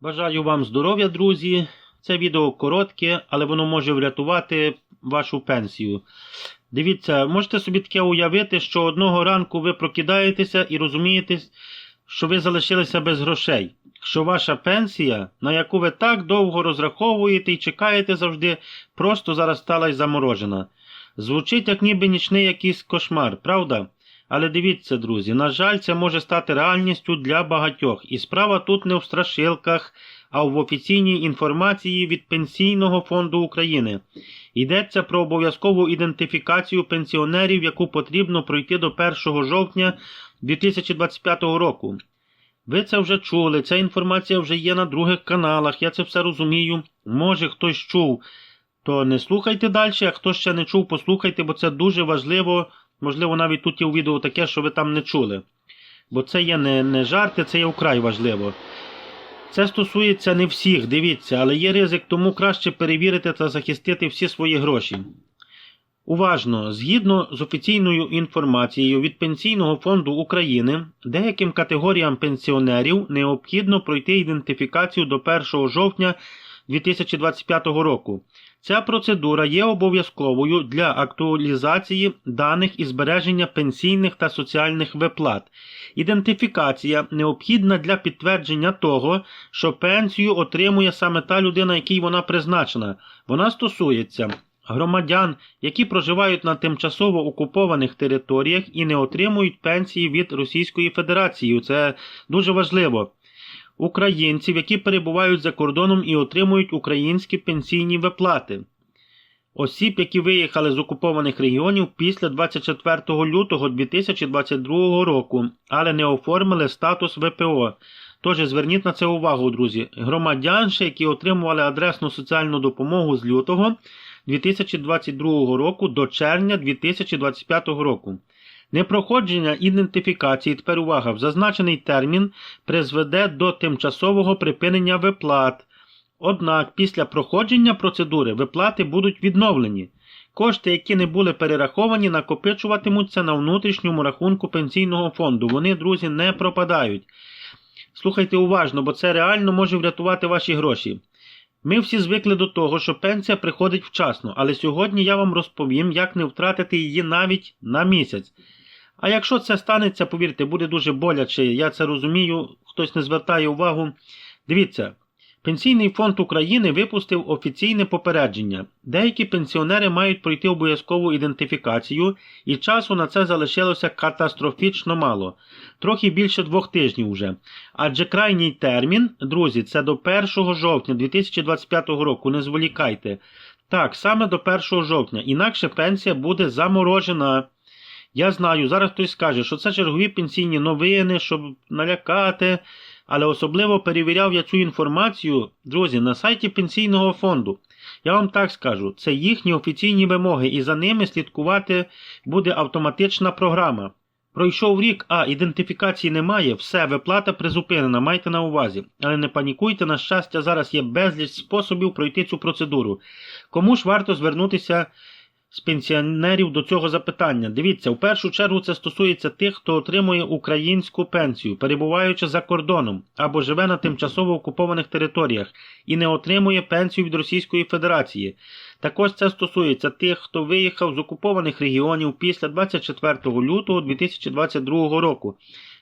Бажаю вам здоров'я, друзі. Це відео коротке, але воно може врятувати вашу пенсію. Дивіться, можете собі таке уявити, що одного ранку ви прокидаєтеся і розумієте, що ви залишилися без грошей, що ваша пенсія, на яку ви так довго розраховуєте і чекаєте завжди, просто зараз стала й заморожена. Звучить як ніби нічний якийсь кошмар, правда? Але дивіться, друзі, на жаль, це може стати реальністю для багатьох. І справа тут не в страшилках, а в офіційній інформації від Пенсійного фонду України. Йдеться про обов'язкову ідентифікацію пенсіонерів, яку потрібно пройти до 1 жовтня 2025 року. Ви це вже чули, ця інформація вже є на других каналах, я це все розумію. Може хтось чув, то не слухайте далі, а хто ще не чув, послухайте, бо це дуже важливо. Можливо, навіть тут є у відео таке, що ви там не чули. Бо це є не, не жарти, це є вкрай важливо. Це стосується не всіх, дивіться, але є ризик, тому краще перевірити та захистити всі свої гроші. Уважно, згідно з офіційною інформацією від Пенсійного фонду України, деяким категоріям пенсіонерів необхідно пройти ідентифікацію до 1 жовтня 2025 року. Ця процедура є обов'язковою для актуалізації даних і збереження пенсійних та соціальних виплат. Ідентифікація необхідна для підтвердження того, що пенсію отримує саме та людина, якій вона призначена. Вона стосується громадян, які проживають на тимчасово окупованих територіях і не отримують пенсії від Російської Федерації. Це дуже важливо. Українців, які перебувають за кордоном і отримують українські пенсійні виплати. Осіб, які виїхали з окупованих регіонів після 24 лютого 2022 року, але не оформили статус ВПО. Тож зверніть на це увагу, друзі. Громадянші, які отримували адресну соціальну допомогу з лютого 2022 року до червня 2025 року. Непроходження ідентифікації, тепер увага, в зазначений термін призведе до тимчасового припинення виплат. Однак після проходження процедури виплати будуть відновлені. Кошти, які не були перераховані, накопичуватимуться на внутрішньому рахунку пенсійного фонду. Вони, друзі, не пропадають. Слухайте уважно, бо це реально може врятувати ваші гроші. Ми всі звикли до того, що пенсія приходить вчасно, але сьогодні я вам розповім, як не втратити її навіть на місяць. А якщо це станеться, повірте, буде дуже боляче, я це розумію, хтось не звертає увагу. Дивіться, Пенсійний фонд України випустив офіційне попередження. Деякі пенсіонери мають пройти обов'язкову ідентифікацію, і часу на це залишилося катастрофічно мало, трохи більше двох тижнів вже. Адже крайній термін, друзі, це до 1 жовтня 2025 року. Не зволікайте. Так, саме до 1 жовтня, інакше пенсія буде заморожена. Я знаю, зараз хтось скаже, що це чергові пенсійні новини, щоб налякати. Але особливо перевіряв я цю інформацію, друзі, на сайті Пенсійного фонду. Я вам так скажу, це їхні офіційні вимоги, і за ними слідкувати буде автоматична програма. Пройшов рік, а ідентифікації немає, все, виплата призупинена, майте на увазі. Але не панікуйте, на щастя, зараз є безліч способів пройти цю процедуру. Кому ж варто звернутися з пенсіонерів до цього запитання. Дивіться, в першу чергу це стосується тих, хто отримує українську пенсію, перебуваючи за кордоном або живе на тимчасово окупованих територіях і не отримує пенсію від Російської Федерації. Також це стосується тих, хто виїхав з окупованих регіонів після 24 лютого 2022 року.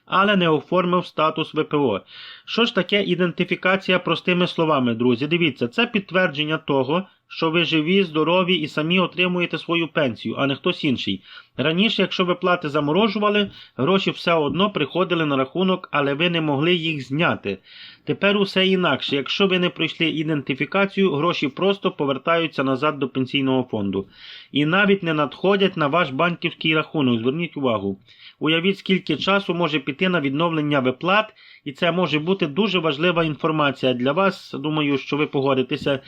Але не оформив статус ВПО. Що ж таке ідентифікація простими словами, друзі? Дивіться, це підтвердження того, що ви живі, здорові і самі отримуєте свою пенсію, а не хтось інший. Раніше, якщо виплати заморожували, гроші все одно приходили на рахунок, але ви не могли їх зняти. Тепер усе інакше. Якщо ви не пройшли ідентифікацію, гроші просто повертаються назад до пенсійного фонду. І навіть не надходять на ваш банківський рахунок. Зверніть увагу. Уявіть, скільки часу може піти на відновлення виплат, і це може бути дуже важлива інформація для вас. Думаю, що ви погодитеся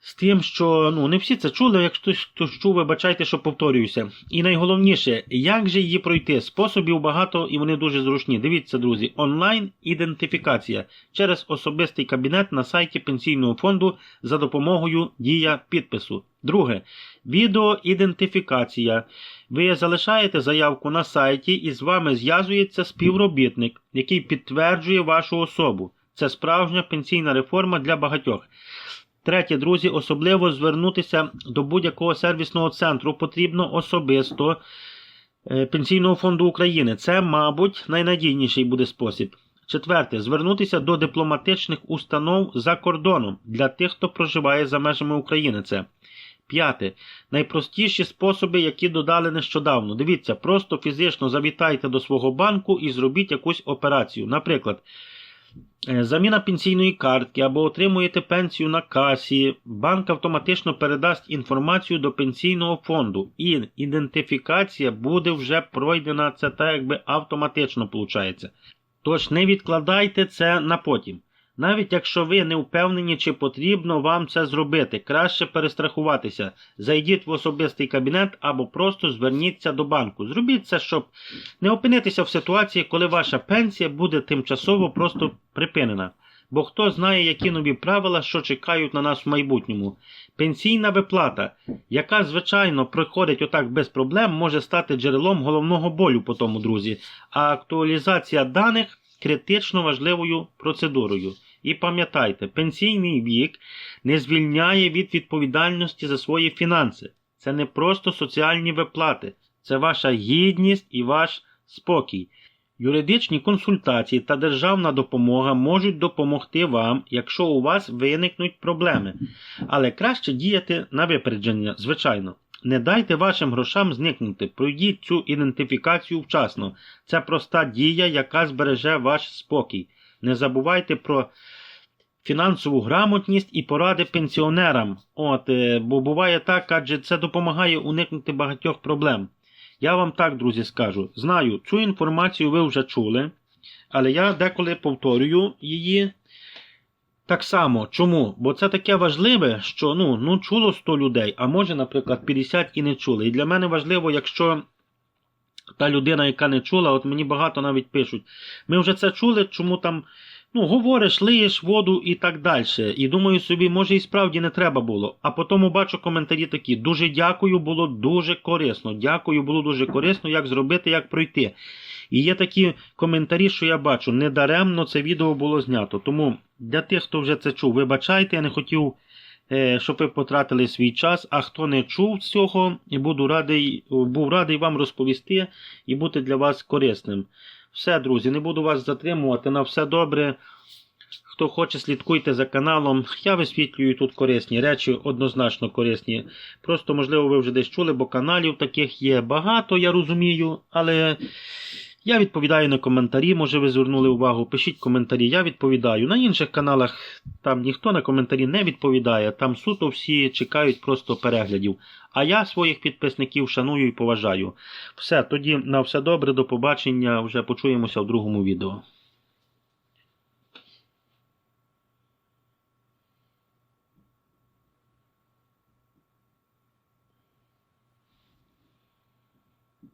з тим, що ну не всі це чули, як хтось хтось чув, вибачайте, що повторююся. І найголовніше, як же її пройти? Способів багато і вони дуже зручні. Дивіться, друзі, онлайн-ідентифікація через особистий кабінет на сайті Пенсійного фонду за допомогою дія підпису. Друге, відеоідентифікація. Ви залишаєте заявку на сайті і з вами зв'язується співробітник, який підтверджує вашу особу. Це справжня пенсійна реформа для багатьох. Третє, друзі, особливо звернутися до будь-якого сервісного центру потрібно особисто е, Пенсійного фонду України. Це, мабуть, найнадійніший буде спосіб. Четверте, звернутися до дипломатичних установ за кордоном для тих, хто проживає за межами України. Це п'яте. Найпростіші способи, які додали нещодавно. Дивіться, просто фізично завітайте до свого банку і зробіть якусь операцію. Наприклад, заміна пенсійної картки або отримуєте пенсію на касі. Банк автоматично передасть інформацію до пенсійного фонду, і ідентифікація буде вже пройдена. Це так якби автоматично виходить. Тож не відкладайте це на потім. Навіть якщо ви не впевнені, чи потрібно вам це зробити, краще перестрахуватися. Зайдіть в особистий кабінет або просто зверніться до банку. Зробіть це, щоб не опинитися в ситуації, коли ваша пенсія буде тимчасово просто припинена. Бо хто знає, які нові правила, що чекають на нас в майбутньому. Пенсійна виплата, яка, звичайно, проходить отак без проблем, може стати джерелом головного болю по тому, друзі. А актуалізація даних критично важливою процедурою. І пам'ятайте, пенсійний вік не звільняє від відповідальності за свої фінанси. Це не просто соціальні виплати, це ваша гідність і ваш спокій. Юридичні консультації та державна допомога можуть допомогти вам, якщо у вас виникнуть проблеми. Але краще діяти на випередження, звичайно. Не дайте вашим грошам зникнути, пройдіть цю ідентифікацію вчасно. Це проста дія, яка збереже ваш спокій. Не забувайте про фінансову грамотність і поради пенсіонерам. От, е, бо буває так, адже це допомагає уникнути багатьох проблем. Я вам так, друзі, скажу. Знаю, цю інформацію ви вже чули, але я деколи повторюю її. Так само, чому? Бо це таке важливе, що ну, ну чуло 100 людей, а може, наприклад, 50 і не чули. І для мене важливо, якщо та людина, яка не чула, от мені багато навіть пишуть, ми вже це чули, чому там ну, говориш, лиєш воду і так далі. І думаю собі, може і справді не треба було. А потім бачу коментарі такі: дуже дякую, було дуже корисно. Дякую, було дуже корисно, як зробити, як пройти. І є такі коментарі, що я бачу, недаремно це відео було знято. Тому для тих, хто вже це чув, вибачайте, я не хотів, щоб ви потратили свій час. А хто не чув цього, буду радий, був радий вам розповісти і бути для вас корисним. Все, друзі, не буду вас затримувати. На все добре. Хто хоче, слідкуйте за каналом. Я висвітлюю тут корисні речі, однозначно корисні. Просто, можливо, ви вже десь чули, бо каналів таких є багато, я розумію. Але я відповідаю на коментарі, може ви звернули увагу. Пишіть коментарі, я відповідаю. На інших каналах там ніхто на коментарі не відповідає. Там суто всі чекають просто переглядів. А я своїх підписників шаную і поважаю. Все, тоді на все добре, до побачення. Вже почуємося в другому відео.